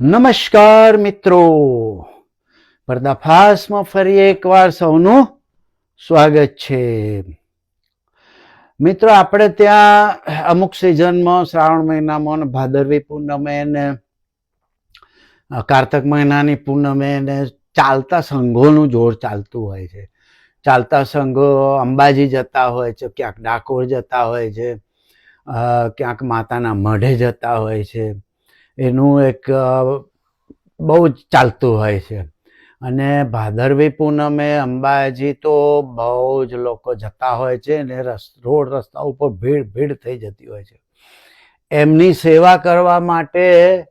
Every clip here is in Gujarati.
નમસ્કાર મિત્રો. પર્દાફાસમાં ફરી એકવાર સૌનું સ્વાગત છે. મિત્રો, આપણે ત્યાં અમુક સિઝનમાં શ્રાવણ મહિનામાં ને ભાદરવી પૂનમે ને કાર્તક મહિનાની પૂનમે ને ચાલતા સંઘોનું જોર ચાલતું હોય છે. ચાલતા સંઘો અંબાજી જતા હોય છે, ક્યાંક ડાકોર જતા હોય છે ક્યાંક માતાના મઢે જતા હોય છે. એનું એક બહુ જ ચાલતું હોય છે. અને ભાદરવી પૂનમે અંબાજી તો બહુ જ લોકો જતા હોય છે ને રસ, રોડ રસ્તા ઉપર ભીડ ભીડ થઈ જતી હોય છે. એમની સેવા કરવા માટે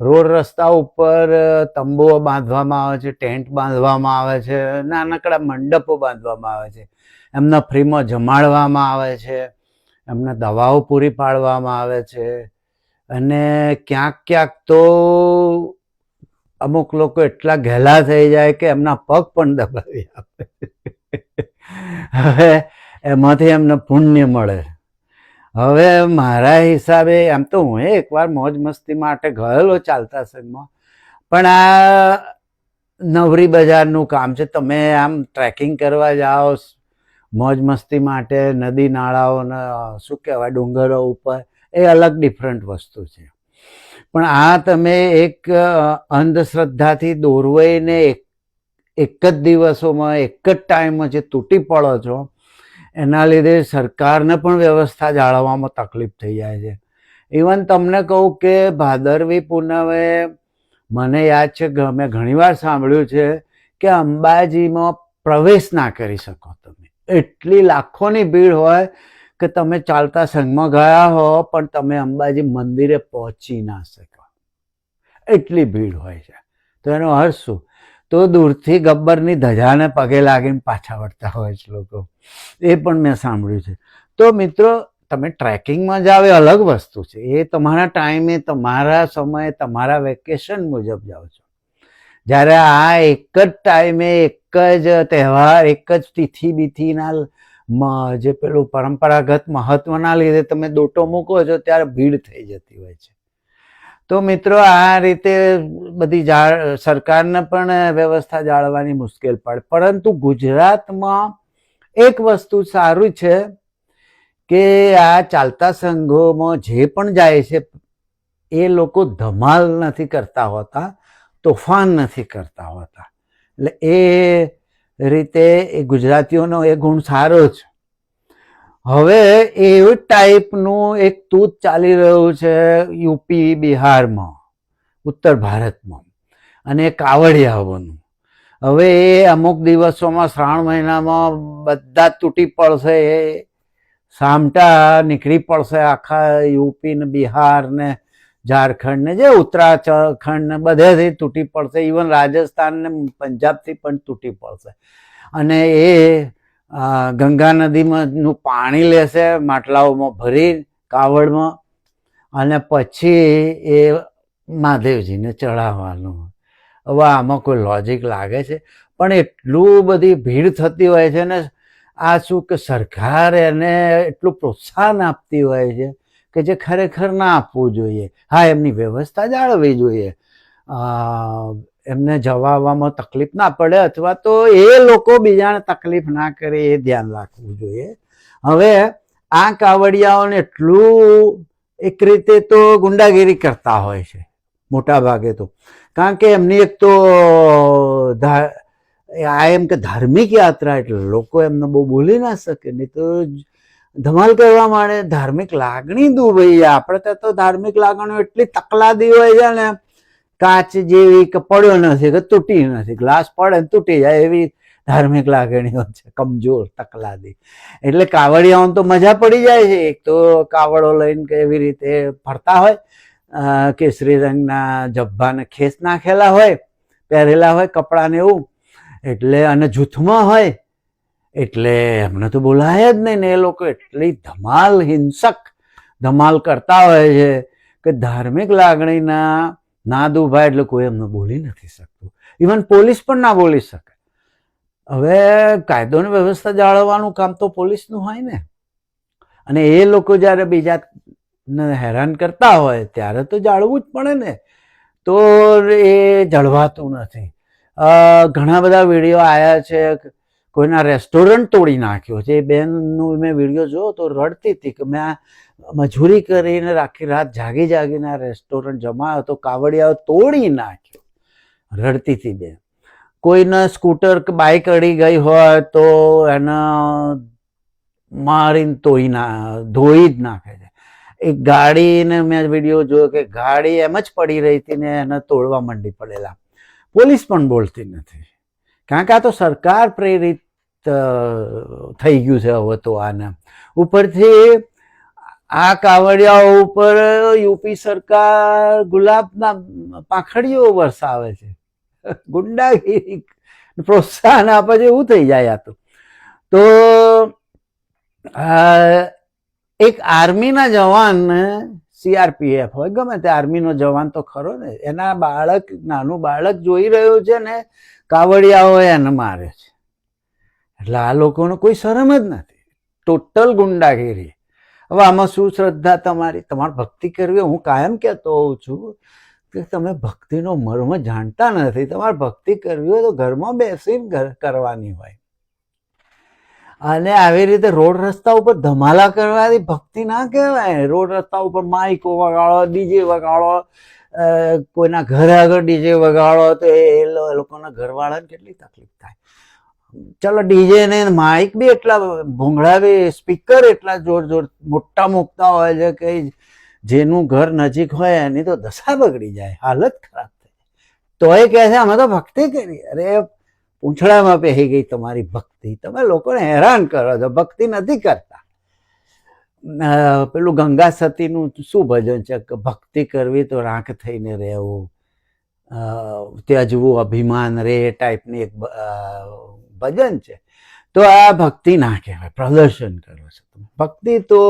રોડ રસ્તા ઉપર તંબુઓ બાંધવામાં આવે છે, ટેન્ટ બાંધવામાં આવે છે, નાનકડા મંડપો બાંધવામાં આવે છે. એમના ફ્રીમાં જમાડવામાં આવે છે. એમને દવાઓ પૂરી પાડવામાં આવે છે. અને ક્યાંક ક્યાંક તો અમુક લોકો એટલા ઘેલા થઈ જાય કે એમના પગ પણ દબાવી આપે. હવે એમાંથી એમને પુણ્ય મળે. હવે મારા હિસાબે આમ તો હું એકવાર મોજ મસ્તી માટે ગયેલો ચાલતા સંઘમાં, પણ આ નવરી બજારનું કામ છે. તમે આમ ટ્રેકિંગ કરવા જાઓ, મોજ મસ્તી માટે નદી નાળાઓને, શું કહેવાય, ડુંગરો ઉપર એ અલગ ડિફરન્ટ વસ્તુ છે. પણ આ તમે એક અંધશ્રદ્ધાથી દોરવાઈને એક એક જ દિવસોમાં, એક જ ટાઈમમાં જે તૂટી પડો છો, એના લીધે સરકારને પણ વ્યવસ્થા જાળવવામાં તકલીફ થઈ જાય છે. ઇવન તમને કહું કે ભાદરવી પૂનમે મને યાદ છે મેં ઘણીવાર સાંભળ્યું છે કે અંબાજીમાં પ્રવેશ ના કરી શકો તમે. એટલી લાખોની ભીડ હોય કે તમે ચાલતા સંઘમાં ગયા હો, પણ તમે અંબાજી મંદિરે પહોંચી ના શકો. એટલી ભીડ હોય છે. તો એનો અર્થ શું? તો દૂરથી ગબ્બરની ધજાને પગે લાગીને પાછા વળતા હોય છે લોકો. એ પણ મેં સાંભળ્યું છે. તો મિત્રો, તમે ટ્રેકિંગમાં જાઓ એ અલગ વસ્તુ છે. એ તમારા ટાઈમે, તમારા સમયે, તમારા વેકેશન મુજબ જાઓ છો. જ્યારે આ એક જ ટાઈમે, એક જ તહેવાર, એક જ તિથિ બીથિના જે પેલું પરંપરાગત મહત્વના લીધે તમે દોટો મૂકો છો, ત્યારે ભીડ થઈ જતી હોય છે. તો મિત્રો, આ રીતે બધી સરકારને પણ વ્યવસ્થા જાળવવાની મુશ્કેલ પડે. પરંતુ ગુજરાતમાં એક વસ્તુ સારું છે કે આ ચાલતા સંઘોમાં જે પણ જાય છે, એ લોકો ધમાલ નથી કરતા હોતા, તોફાન નથી કરતા હોતા. એટલે એ રીતે એ ગુજરાતીઓનો એ ગુણ સારો છે. હવે એવી ટાઈપનું એક તૂત ચાલી રહ્યું છે યુપી, બિહારમાં, ઉત્તર ભારતમાં અને કાવડિયાઓનું. હવે એ અમુક દિવસોમાં શ્રાવણ મહિનામાં બધા તૂટી પડશે, એ સામટા નીકળી પડશે આખા યુપી ને બિહાર ને ઝારખંડ ને જે ઉત્તરાખંડ ને બધેથી તૂટી પડશે ઇવન રાજસ્થાન ને પંજાબથી પણ તૂટી પડશે. અને એ ગંગા નદીમાં નું પાણી લેશે, માટલાઓમાં ભરી, કાવડમાં, અને પછી એ મહાદેવજીને ચડાવવાનું હવે આમાં કોઈ લોજિક લાગે છે? પણ એટલું બધી ભીડ થતી હોય છે ને, આ શું કે સરકાર એને એટલું પ્રોત્સાહન આપતી હોય છે? કે જે ખરેખર ના આપવું જોઈએ. હા, એમની વ્યવસ્થા જાળવવી જોઈએ. એમને જવા તકલીફ ના પડે અથવા તો એ લોકો બીજાને તકલીફ ના કરે એ ધ્યાન રાખવું જોઈએ. હવે આ કાવડિયાઓને એટલું એક રીતે તો ગુંડાગીરી કરતા હોય છે, મોટા ભાગે તો. કારણ કે એમની એક તો આ એમ કે ધાર્મિક યાત્રા એટલે લોકો એમને બહુ બોલી ના શકે, નહીં તો ધમાલ કરવા માંડે ધાર્મિક લાગણી દુભાઈ આપણે ત્યાં તો ધાર્મિક લાગણીઓ એટલી તકલાદી હોય છે ને, કાચ જેવી કે પડ્યો નથી, કે તૂટી નથી, ગ્લાસ પડે ને તૂટી જાય એવી ધાર્મિક લાગણીઓ છે, કમજોર, તકલાદી. એટલે કાવડિયાઓને તો મજા પડી જાય છે. એક તો કાવડો લઈને કે એવી રીતે ફરતા હોય કેસરી રંગના જબ્બાને ખેસ નાખેલા હોય, પહેરેલા હોય કપડાને એવું, એટલે અને જૂથમાં હોય એટલે એમને તો બોલાય જ નહીં ને એ લોકો એટલી ધમાલ હિંસક ધમાલ કરતા હોય છે કે ધાર્મિક લાગણીના ના દુભાય એટલે કોઈ એમને બોલી નથી શકતું. ઇવન પોલીસ પણ ના બોલી શકે. હવે કાયદોની વ્યવસ્થા જાળવવાનું કામ તો પોલીસનું હોય ને. અને એ લોકો જ્યારે બીજાને હેરાન કરતા હોય ત્યારે તો જાળવવું જ પડે ને. તો એ જળવાતું નથી. ઘણા બધા વીડિયો આવ્યા છે કોઈના રેસ્ટોરન્ટ તોડી નાખ્યો. છે એ બેનનું મેં વીડિયો જોયો તો રડતી હતી કે મેં મજૂરી કરીને આખી રાત જાગી જાગીને આ રેસ્ટોરન્ટ જમાયો તો કાવડિયાઓ તોડી નાખ્યો. રડતી હતી બેન. કોઈને સ્કૂટર કે બાઇક અડી ગઈ હોય તો એને મારીને તોઈ ના, ધોઈ જ નાખે છે. એક ગાડીને મેં વીડિયો જોયો કે ગાડી એમ જ પડી રહી હતી ને એને તોડવા માંડી પડેલા. પોલીસ પણ બોલતી નથી. કારણ કે આ તો સરકાર પ્રેરિત થઈ ગયું છે હવે તો આને. ઉપરથી આ કાવડિયા ઉપર યુપી સરકાર ગુલાબના પાંખડીઓ વરસાવે છે. ગુંડાગીરી પ્રોત્સાહન આપે છે એવું થઈ જાય આ તો. તો એક આર્મીના જવાન સીઆરપીએફ હોય, ગમે તે આર્મીનો જવાન તો ખરો ને, એના બાળક, નાનું બાળક જોઈ રહ્યું છે ને, કાવડિયાઓ એને મારે છે. એટલે આ લોકોનો કોઈ શરમ જ નથી. ટોટલ ગુંડાગીરી. હવે આમાં શું શ્રદ્ધા તમારી? તમારે ભક્તિ કરવી, હું કાયમ કહેતો હોઉં છું કે તમે ભક્તિનો મર્મ જાણતા નથી. તમારે ભક્તિ કરવી હોય તો ઘરમાં બેસીને ઘર- કરવાની હોય. અને આવી રીતે રોડ રસ્તા ઉપર ધમાલા કરવાથી ભક્તિ ના કહેવાય. રોડ રસ્તા ઉપર માઇકો વગાડો ડીજે વગાડો કોઈના ઘર આગળ ડીજે વગાડો, તો એ લોકોના ઘરવાળાને કેટલી તકલીફ થાય. ચલો ડીજે ને માઇક બી એટલા ભૂંગળા બી સ્પીકર એટલા જોર જોર મોટા મૂકતા હોય છે કે જેનું ઘર નજીક હોય એની તો દશા બગડી જાય, હાલત ખરાબ થઈ જાય. તો એ કહે છે, અમે તો ભક્તિ કરી. અરે પૂંછડામાં પહેરી ગઈ તમારી ભક્તિ. તમે લોકોને હેરાન કરો છો, ભક્તિ નથી કરતા. પેલું ગંગા સતીનું શું ભજન છે? કે ભક્તિ કરવી તો રાખ થઈને રહેવું. ત્યજવું અભિમાન રે ટાઈપની એક ભજન છે. તો આ ભક્તિ ના કહેવાય, પ્રદર્શન કરો છો તમે. ભક્તિ તો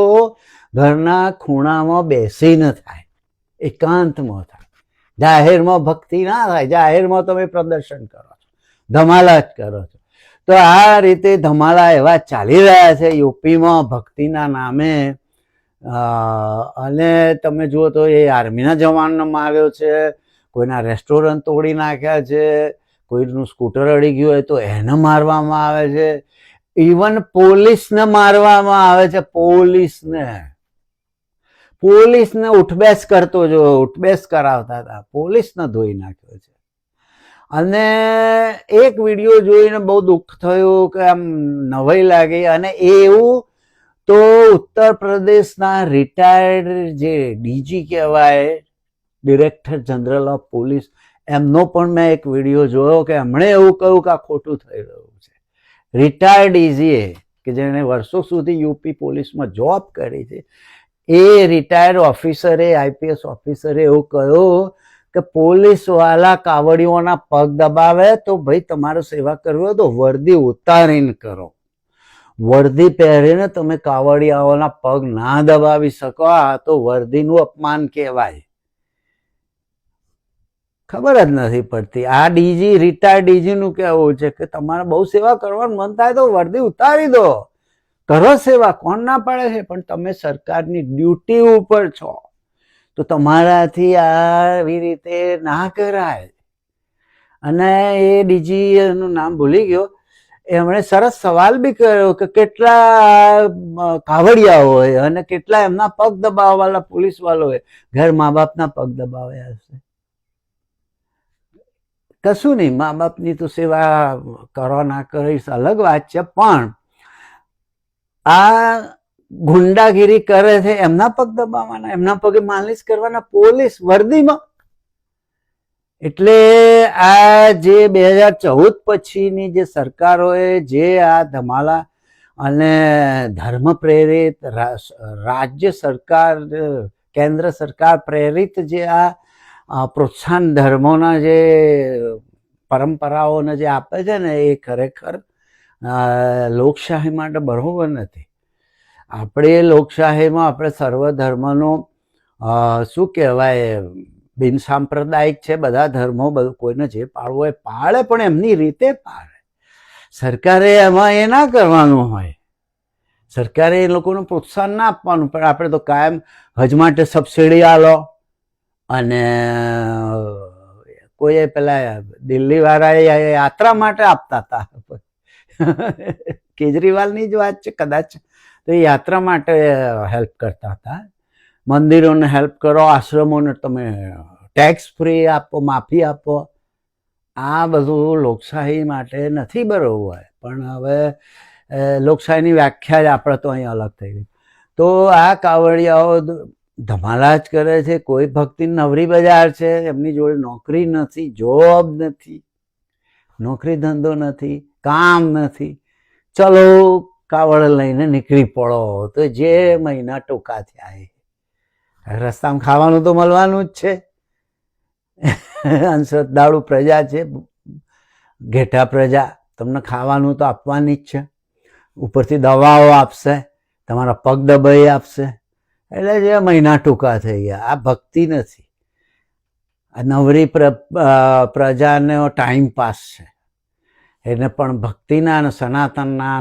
ઘરના ખૂણામાં બેસીને થાય, એકાંતમાં થાય. જાહેરમાં ભક્તિ ના થાય, જાહેરમાં તમે પ્રદર્શન કરો. ધમાલા જ કરો છો. તો આ રીતે ધમાલા એવા ચાલી રહ્યા છે યુપીમાં ભક્તિના નામે. અને તમે જુઓ તો એ આર્મીના જવાનો માર્યો છે, કોઈના રેસ્ટોરન્ટ તોડી નાખ્યા છે, કોઈનું સ્કૂટર અડી ગયું હોય તો એને મારવામાં આવે છે. ઇવન પોલીસને મારવામાં આવે છે, પોલીસને. પોલીસને ઉઠબેસ કરતો જો, ઉઠબેસ કરાવતા હતા, પોલીસને ધોઈ નાખ્યો છે. અને એક વીડિયો જોઈને બહુ દુઃખ થયું કે આમ નવાઈ લાગી અને એવું તો ઉત્તર પ્રદેશના રિટાયર્ડ જે ડીજી કહેવાય ડિરેક્ટર જનરલ ઓફ પોલીસ એમનો પણ મેં એક વીડિયો જોયો કે એમણે એવું કહ્યું કે આ ખોટું થઈ રહ્યું છે. રિટાયર્ડ ડીજીએ કે જેણે વર્ષો સુધી યુપી પોલીસમાં જોબ કરી છે, એ રિટાયર્ડ ઓફિસરે આઈપીએસ ઓફિસરે એવું કહ્યું કે પોલીસવાળા કાવડીઓના પગ દબાવે તો ભાઈ તમારો સેવા કરવી હોય તો વર્દી ઉતારીને કરો. વર્દી પહેરીને તમે કાવડિયાઓના પગ ના દબાવી શકો, આ તો વર્દીનું અપમાન કહેવાય. ખબર જ નથી પડતી. આ ડીજી રિટાયર્ડ ડીજી નું કહેવું છે કે તમારે બહુ સેવા કરવાનું મન થાય તો વર્દી ઉતારી દો. કરો સેવા, કોણ ના પાડે છે? પણ તમે સરકારની ડ્યુટી ઉપર છો. તો તમારાથી આવી રીતે ના કરાય. અને એ ડીજી નું નામ ભૂલી ગયો. એમણે સરસ સવાલ બી કર્યો કે કેટલા કાવડિયા હોય અને કેટલા એમના પગ દબાવવાવાળા પોલીસ વાળો હોય. ઘર મા બાપના પગ દબાવ્યા હશે. કશું નહીં, મા બાપની તો સેવા કરો ના કરીશ, અલગ વાત છે. પણ આ ગુંડાગીરી કરે છે, એમના પગ દબાવવાના, એમના પગે માલિશ કરવાના, પોલીસ વર્દીમાં. એટલે આ જે બે હજાર ચૌદ પછીની જે સરકારોએ જે આ ધમાલા અને ધર્મ પ્રેરિત રાજ્ય સરકાર, કેન્દ્ર સરકાર પ્રેરિત જે આ પ્રોત્સાહન ધર્મોના જે પરંપરાઓને જે આપે છે ને, એ ખરેખર લોકશાહી માટે બરોબર નથી. આપણે લોકશાહીમાં, આપણે સર્વ ધર્મનો શું કહેવાય, બિન સાંપ્રદાયિક છે, બધા ધર્મો, બધું, કોઈને જે પાળવું એ પાળે પણ એમની રીતે પાળે સરકારે એમાં એ ના કરવાનું હોય. સરકારે એ લોકોને પ્રોત્સાહન ના આપવાનું, પણ આપણે તો કાયમ હજ માટે સબસિડી આલો અને, કોઈએ પેલા દિલ્હીવાળાએ યાત્રા માટે આપતા હતા કેજરીવાલની જ વાત છે, કદાચ તો એ યાત્રા માટે હેલ્પ કરતા હતા. મંદિરોને હેલ્પ કરો, આશ્રમોને તમે ટેક્સ ફ્રી આપો, માફી આપો. આ બધું લોકશાહી માટે નથી બરોબર, પણ હવે લોકશાહીની વ્યાખ્યા જ આપણે તો અહીં અલગ થઈ ગઈ. તો આ કાવડિયાઓ ધમાલા જ કરે છે, કોઈ ભક્તિ નવરી બજાર છે, એમની જોડે નોકરી નથી, જોબ નથી, નોકરી ધંધો નથી, કામ નથી. ચલો કાવડ લઈને નીકળી પડો તો જે મહિના ટૂંકા થયા. રસ્તામાં ખાવાનું તો મળવાનું જ છે. અંધશ્રદ્ધાળુ પ્રજા છે, ઘેટા પ્રજા. તમને ખાવાનું તો આપવાની જ છે. ઉપરથી દવાઓ આપશે, તમારા પગ દબાઈ આપશે. એટલે જે મહિના ટૂંકા થઈ ગયા. આ ભક્તિ નથી. આ નવરી પ્ર પ્રજાને ટાઈમ પાસ છે. એને પણ ભક્તિના અને સનાતનના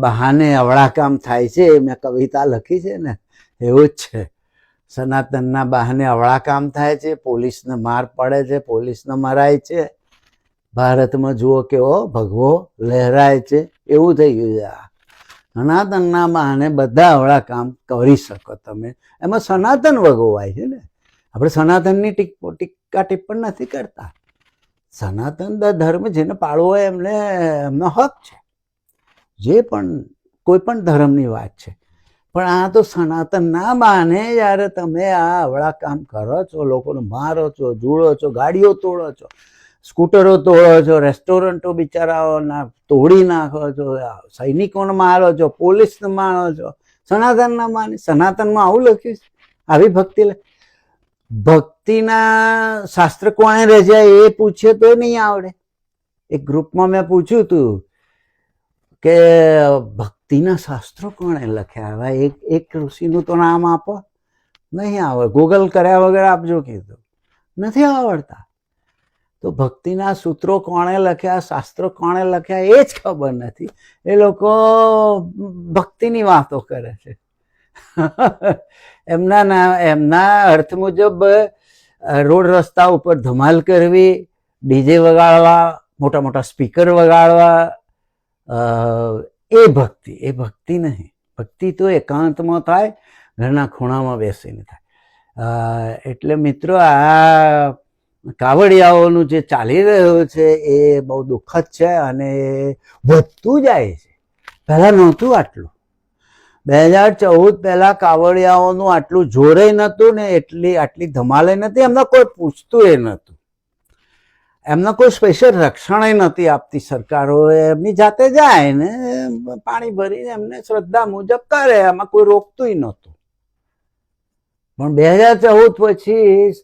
બહાને અવળાકામ થાય છે મેં કવિતા લખી છે ને, એવું જ છે. સનાતનના બહાને અવળા કામ થાય છે, પોલીસને માર પડે છે, પોલીસને મરાય છે. ભારતમાં જુઓ કેવો ભગવો લહેરાય છે, એવું થઈ ગયું છે સનાતનના બહાને બધા અવળા કામ કરી શકો તમે. એમાં સનાતન વગોવાય છે ને. આપણે સનાતનની ટીક, ટીકા ટિપ્પણ નથી કરતા. સનાતન ધર્મ જેને પાળવો એમને, એમનો હક છે. જે પણ, કોઈ પણ ધર્મની વાત છે. પણ આ તો સનાતન ના માને જ્યારે તમે આ અવળા કામ કરો છો, લોકોને મારો છો, જુડો છો, ગાડીઓ તોડો છો, સ્કૂટરો તોડો છો, રેસ્ટોરન્ટો બિચારાઓના તોડી નાખો છો સૈનિકોને મારો છો, પોલીસને મારો છો. સનાતનના માને, સનાતનમાં આવું લખ્યું છે? આવી ભક્તિ ભક્તિના શાસ્ત્ર કોણે રચ્યા એ પૂછે તો નહીં આવડે. એક ગ્રુપમાં મેં પૂછ્યું હતું કે ભક્તિના શાસ્ત્રો કોણે લખ્યા? હવે એક એક ઋષિનું તો નામ આપો. નહીં આવે ગૂગલ કર્યા વગર આપજો કીધું. નથી આવડતા. તો ભક્તિના સૂત્રો કોણે લખ્યા, શાસ્ત્રો કોણે લખ્યા એ જ ખબર નથી. એ લોકો ભક્તિની વાતો કરે છે. એમના ના, એમના અર્થ મુજબ રોડ રસ્તા ઉપર ધમાલ કરવી, ડીજે વગાડવા મોટા મોટા સ્પીકર વગાડવા એ ભક્તિ એ ભક્તિ નહીં. ભક્તિ તો એકાંતમાં થાય, ઘરના ખૂણામાં બેસીને થાય. એટલે મિત્રો આ કાવડિયાઓનું જે ચાલી રહ્યું છે એ બહુ દુઃખદ છે અને વધતું જાય છે. પહેલાં નહોતું આટલું. બે હજાર ચૌદ પહેલાં કાવડિયાઓનું આટલું જોરે નહોતું ને એટલી, આટલી ધમાલે નથી એમને કોઈ પૂછતું એ નહોતું. એમને કોઈ સ્પેશિયલ રક્ષણ નથી આપતી સરકારો. એમની જાતે જાય ને પાણી ભરીને એમને શ્રદ્ધા મુજબ કરે એમાં કોઈ રોકતું નહોતું. પણ બે હજાર ચૌદ પછી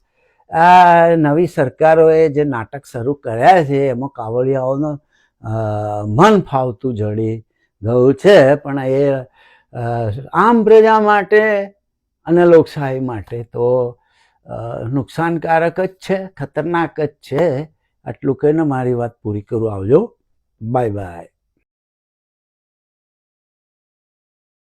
આ નવી સરકારોએ જે નાટક શરૂ કર્યા છે, એમાં કાવડિયાઓનું મન ફાવતું જડી ગયું છે, પણ એ આમ પ્રજા માટે અને લોકશાહી માટે તો નુકસાનકારક જ છે, ખતરનાક જ છે. આટલું કહીને મારી વાત પૂરી કરું. આવજો. Bye bye.